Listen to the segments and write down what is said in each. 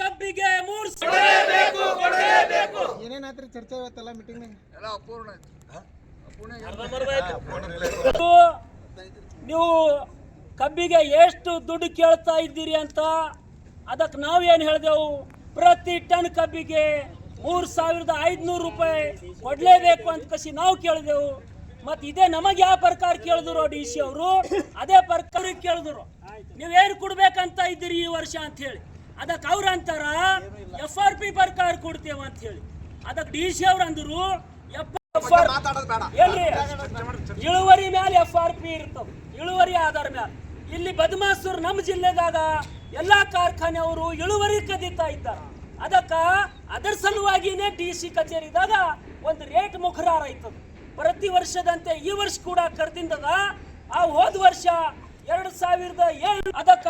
ಕಬ್ಬಿಗೆ ಮೂರು ಏನೇನಾದ್ರಿ ಚರ್ಚೆ ಇವತ್ತೆಲ್ಲ ಮೀಟಿಂಗ್ ಎಲ್ಲ ಅಪೂರ್ಣ ನೀವು ಕಬ್ಬಿಗೆ ಎಷ್ಟು ದುಡ್ಡು ಕೇಳ್ತಾ ಇದ್ದೀರಿ ಅಂತ ಅದಕ್ಕೆ ನಾವು ನಾವೇನು ಹೇಳಿದೆವು? ಪ್ರತಿ ಟನ್ ಕಬ್ಬಿಗೆ ಮೂರು ಸಾವಿರದ ಐದುನೂರು ರೂಪಾಯಿ ಕೊಡಲೇಬೇಕು ಅಂತ ಕಸಿ ನಾವು ಕೇಳಿದೆವು. ಮತ್ತು ಇದೇ ನಮಗೆ ಯಾವ ಪ್ರಕಾರ ಕೇಳಿದ್ರು ಡಿ ಸಿ ಅವರು ಅದೇ ಪ್ರಕಾರ ಕೇಳಿದ್ರು. ನೀವೇನು ಕೊಡ್ಬೇಕಂತ ಇದ್ದೀರಿ ಈ ವರ್ಷ ಅಂತ ಹೇಳಿ. ಅದಕ್ಕೆ ಅವ್ರ ಅಂತಾರ ಎಫ್ ಆರ್ ಪಿ ಪ್ರಕಾರ ಕೊಡ್ತೇವ ಅಂತ ಹೇಳಿ. ಅದಕ್ಕೆ ಡಿ ಸಿ ಅವ್ರು ಅಂದ್ರು ಎಫ್ ಎಲ್ರಿ ಇಳುವರಿ ಮ್ಯಾಲ ಎಫ್ ಆರ್ ಪಿ ಇರ್ತಾವ ಇಳುವರಿ ಆಧಾರ ಮ್ಯಾಲ. ಇಲ್ಲಿ ಬದಮಾಸ್ತರು ನಮ್ಮ ಜಿಲ್ಲೆದಾಗ ಎಲ್ಲಾ ಕಾರ್ಖಾನೆಯವರು ಇಳುವರಿ ಕದೀತಾ ಇದ್ದಾರೆ. ಅದಕ್ಕ ಅದರ ಸಲುವಾಗಿನೇ ಡಿ ಸಿ ಕಚೇರಿದಾಗ ಒಂದು ರೇಟ್ ಮುಖರಾರ ಆಯ್ತದ. ಪ್ರತಿ ವರ್ಷದಂತೆ ಈ ವರ್ಷ ಕೂಡ ಕರೆದಿಂದದ ಆ ಹೋದ ವರ್ಷ ಎರಡು ಸಾವಿರದ ಏಳು ಅದಕ್ಕ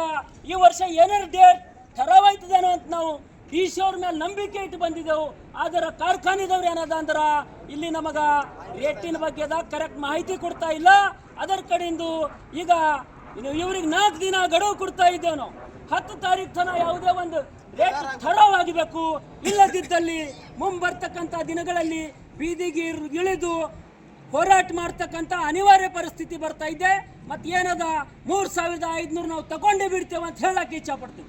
ಈ ವರ್ಷ ಏನಾರು ಡೇಟ್ ತೆರವಾಯ್ತದೇನೋ ಅಂತ ನಾವು ಡಿ ಮೇಲೆ ನಂಬಿಕೆ ಇಟ್ಟು ಬಂದಿದ್ದೆವು. ಆದರೆ ಕಾರ್ಖಾನೆದವ್ರು ಏನದ ಅಂದ್ರೆ, ಇಲ್ಲಿ ನಮಗ ರೇಟಿನ ಬಗ್ಗೆ ಕರೆಕ್ಟ್ ಮಾಹಿತಿ ಕೊಡ್ತಾ ಇಲ್ಲ. ಅದರ ಕಡೆಯಿಂದ ಈಗ ಇವ್ರಿಗೆ ನಾಲ್ಕು ದಿನ ಗಡುವು ಕೊಡ್ತಾ ಇದ್ದೇವೆ ಹತ್ತು ತಾರೀಕು ತನಕ ಯಾವುದೇ ಒಂದು ರೇಟ್ ಥರವಾಗಿಬೇಕು. ಇಲ್ಲದಿದ್ದಲ್ಲಿ ಮುಂಬರ್ತಕ್ಕಂಥ ದಿನಗಳಲ್ಲಿ ಬೀದಿಗೆ ಇಳಿದು ಹೋರಾಟ ಮಾಡ್ತಕ್ಕಂಥ ಅನಿವಾರ್ಯ ಪರಿಸ್ಥಿತಿ ಬರ್ತಾ ಇದೆ. ಮತ್ತೆ ಏನದ ಮೂರು ಸಾವಿರದ ಐದ್ನೂರು ನಾವು ತಗೊಂಡೇ ಬಿಡ್ತೇವೆ ಅಂತ ಹೇಳಕ್ಕೆ ಇಚ್ಛಾ ಪಡ್ತೀವಿ